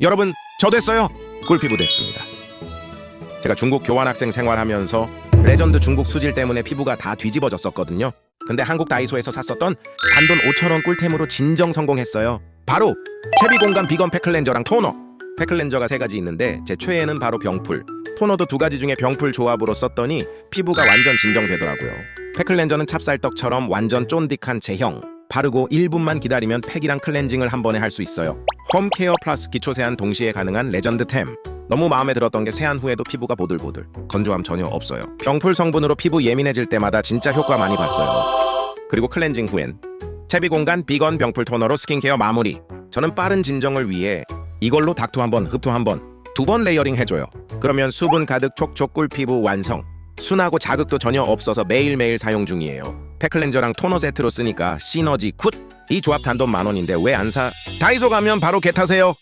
여러분, 저 됐어요. 꿀피부 됐습니다. 제가 중국 교환학생 생활하면서 레전드 중국 수질 때문에 피부가 다 뒤집어졌었거든요. 근데 한국 다이소에서 샀었던 단돈 5,000원 꿀템으로 진정 성공했어요. 바로 채비 공간 비건 팩클렌저랑 토너. 팩클렌저가 세 가지 있는데 제 최애는 바로 병풀. 토너도 두 가지 중에 병풀 조합으로 썼더니 피부가 완전 진정되더라고요. 팩클렌저는 찹쌀떡처럼 완전 쫀득한 제형. 바르고 1분만 기다리면 팩이랑 클렌징을 한 번에 할 수 있어요. 홈케어 플러스 기초 세안 동시에 가능한 레전드템. 너무 마음에 들었던 게 세안 후에도 피부가 보들보들. 건조함 전혀 없어요. 병풀 성분으로 피부 예민해질 때마다 진짜 효과 많이 봤어요. 그리고 클렌징 후엔 채비 공간 비건 병풀 토너로 스킨케어 마무리. 저는 빠른 진정을 위해 이걸로 닥터 한 번, 흡토 한 번, 두 번 레이어링 해줘요. 그러면 수분 가득 촉촉 꿀 피부 완성. 순하고 자극도 전혀 없어서 매일매일 사용 중이에요. 팩클렌저랑 토너 세트로 쓰니까 시너지 굿! 이 조합 단돈 만 원인데 왜 안 사? 다이소 가면 바로 개 타세요.